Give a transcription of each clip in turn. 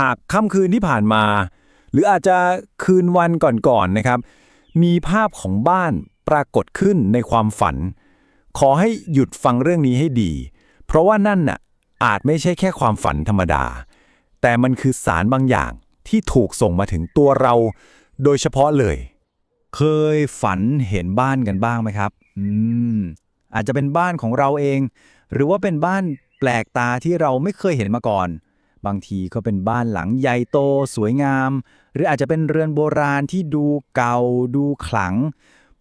หากค่ำคืนที่ผ่านมา หรืออาจจะคืนวันก่อนๆนะครับ มีภาพของบ้านปรากฏขึ้นในความฝัน ขอให้หยุดฟังเรื่องนี้ให้ดี เพราะว่านั่นน่ะอาจไม่ใช่แค่ความฝันธรรมดา แต่มันคือสารบางอย่างที่ถูกส่งมาถึงตัวเรา โดยเฉพาะเลย เคยฝันเห็นบ้านกันบ้างไหมครับ อืม อาจจะเป็นบ้านของเราเอง หรือว่าเป็นบ้านแปลกตาที่เราไม่เคยเห็นมาก่อน บางทีก็เป็นบ้านหลังใหญ่โต สวยงาม หรืออาจจะเป็นเรือนโบราณที่ดูเก่าดูขลัง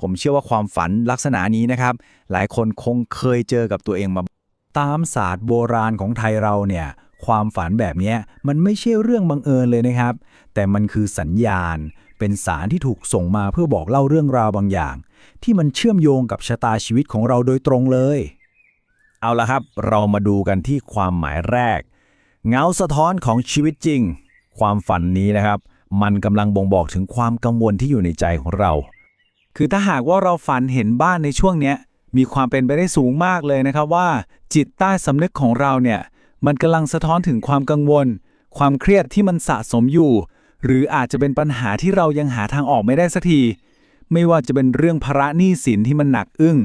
ผมเชื่อว่าความฝันลักษณะนี้นะครับ หลายคนคงเคยเจอกับตัวเองมา ตามศาสตร์โบราณของไทยเราเนี่ยความฝันแบบนี้มันไม่ใช่เรื่องบังเอิญเลยนะครับ แต่มันคือสัญญาณ เป็นสารที่ถูกส่งมาเพื่อบอกเล่าเรื่องราวบางอย่าง ที่มันเชื่อมโยงกับชะตาชีวิตของเราโดยตรงเลย เอาละครับ เรามาดูกันที่ความหมายแรก เงาสะท้อนของชีวิตจริง ความฝันนี้นะครับ มันกำลังบ่งบอกถึงความกังวลที่อยู่ในใจของเรา คือถ้าหากว่าเราฝันเห็นบ้านในช่วงเนี้ยมีความเป็นไปได้สูงมากเลยนะครับว่า จิตใต้สำนึกของเราเนี่ยมันกำลังสะท้อนถึงความกังวล ความเครียดที่มันสะสมอยู่ หรืออาจจะเป็นปัญหาที่เรายังหาทางออกไม่ได้สักที ไม่ว่าจะเป็นเรื่องภาระหนี้สินที่มันหนักอึ้ง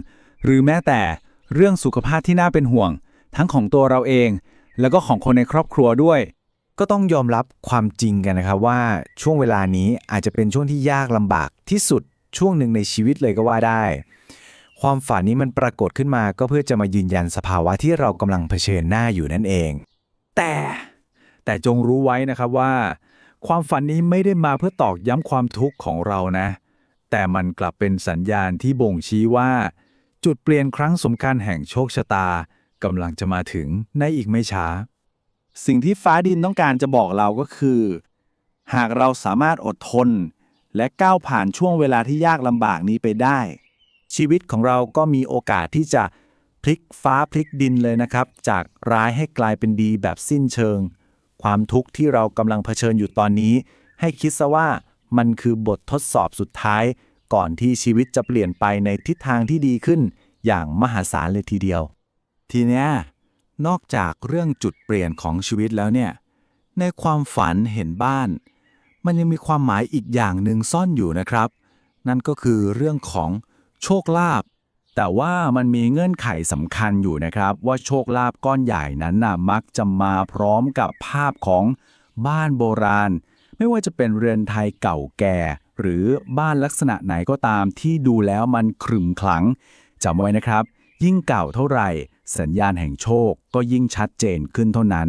หรือแม้แต่เรื่องสุขภาพที่น่าเป็นห่วง ทั้งของตัวเราเอง แล้วก็ของคนในครอบครัวด้วย ก็ต้องยอมรับความจริงกันนะครับว่าช่วงเวลานี้อาจจะเป็นช่วงที่ยากลำบากที่สุดช่วงหนึ่งในชีวิตเลยก็ว่าได้ ความฝันนี้มันปรากฏขึ้นมาก็เพื่อจะมายืนยันสภาวะที่เรากำลังเผชิญหน้าอยู่นั่นเอง แต่แต่จงรู้ไว้นะครับว่า ความฝันนี้ไม่ได้มาเพื่อตอกย้ำความทุกข์ของเรานะ แต่มันกลับเป็นสัญญาณที่บ่งชี้ว่า จุดเปลี่ยนครั้งสำคัญแห่งโชคชะตา กำลังจะมาถึงในอีกไม่ช้า สิ่งที่ฟ้าดินต้องการจะบอกเราก็คือ หากเราสามารถอดทน และก้าวผ่านช่วงเวลาที่ยากลำบากนี้ไปได้ ชีวิตของเราก็มีโอกาสที่จะพลิกฟ้าพลิกดินเลยนะครับ จากร้ายให้กลายเป็นดีแบบสิ้นเชิง ความทุกข์ที่เรากำลังเผชิญอยู่ตอนนี้ ให้คิดซะว่ามันคือบททดสอบสุดท้าย ก่อนที่ชีวิตจะเปลี่ยนไปในทิศทางที่ดีขึ้น อย่างมหาศาลเลยทีเดียว ทีเนี้ยนอกจากเรื่องจุดเปลี่ยนของชีวิตแล้วเนี่ย ในความฝันเห็นบ้าน มันยังมีความหมายอีกอย่างหนึ่งซ่อนอยู่นะครับ นั่นก็คือเรื่องของโชคลาภแต่ว่ามันมีเงื่อนไขสำคัญอยู่นะครับ ว่าโชคลาภก้อนใหญ่นั้นน่ะมักจะมาพร้อมกับภาพของบ้านโบราณ ไม่ว่าจะเป็นเรือนไทยเก่าแก่ หรือบ้านลักษณะไหนก็ตามที่ดูแล้วมันขรึมขลังจำไว้นะครับ ยิ่งเก่าเท่าไหร่ สัญญาณแห่งโชคก็ยิ่งชัดเจนขึ้นเท่านั้น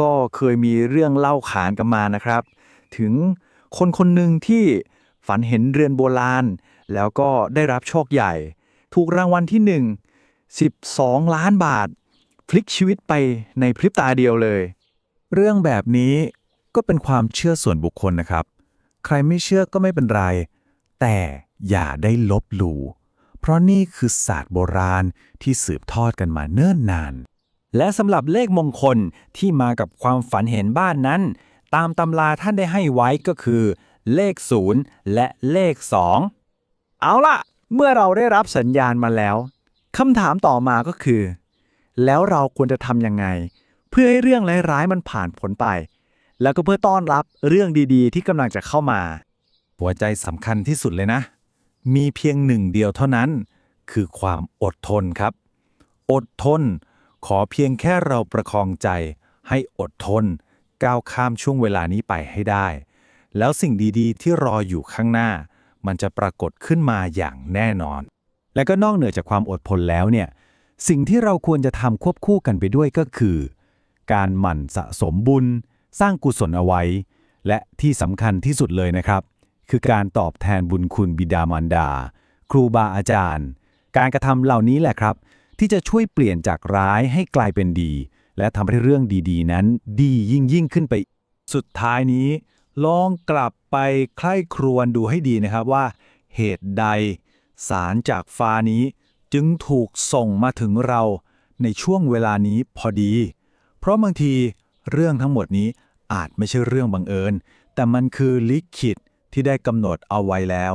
ก็เคยมีเรื่องเล่าขานกันมานะครับ ถึงคนคนหนึ่งที่ฝันเห็นเรือนโบราณ แล้วก็ได้รับโชคใหญ่ ถูกรางวัลที่ 1 12 ล้านบาท พลิกชีวิตไปในพริบตาเดียวเลย เรื่องแบบนี้ก็เป็นความเชื่อส่วนบุคคลนะครับ ใครไม่เชื่อก็ไม่เป็นไร แต่อย่าได้ลบหลู่ เพราะนี่คือศาสตร์โบราณที่สืบทอดกันมาเนิ่นนาน และสำหรับเลขมงคลที่มากับความฝันเห็นบ้านนั้น ตามตำราท่านได้ให้ไว้ก็คือ เลข 0 และเลข 2 เอาล่ะ เมื่อเราได้รับสัญญาณมาแล้วคำถามต่อมาก็คือ แล้วเราควรจะทำยังไง เพื่อให้เรื่องร้ายๆมันผ่านพ้นไป แล้วก็เพื่อต้อนรับเรื่องดีๆ ที่กำลังจะเข้ามา หัวใจสำคัญที่สุดเลยนะ มีเพียงหนึ่งเดียวเท่านั้น คือความอดทนครับ อดทน ขอเพียงแค่เราประคองใจ ให้อดทน ก้าวข้ามช่วงเวลานี้ไปให้ได้ แล้วสิ่งดีๆ ที่รออยู่ข้างหน้า มันจะปรากฏขึ้นมาอย่างแน่นอน และก็นอกเหนือจากความอดทนแล้วเนี่ยสิ่งที่เราควรจะทำควบคู่กันไปด้วยก็คือ การหมั่นสะสมบุญ สร้างกุศลเอาไว้ และที่สำคัญที่สุดเลยนะครับ คือการตอบแทนบุญคุณบิดามารดา ครูบาอาจารย์ การกระทำเหล่านี้แหละครับ ที่จะช่วยเปลี่ยนจากร้ายให้กลายเป็นดี และทำให้เรื่องดีๆ นั้นดียิ่งยิ่งขึ้นไป สุดท้ายนี้ ลองกลับไปใคร่ครวญดูให้ดีนะครับว่า เหตุใด สารจากฟ้านี้จึงถูกส่งมาถึงเราในช่วงเวลานี้พอดี เพราะบางทีเรื่องทั้งหมดนี้อาจไม่ใช่เรื่องบังเอิญ แต่มันคือลิขิต ที่ได้กำหนดเอาไว้แล้ว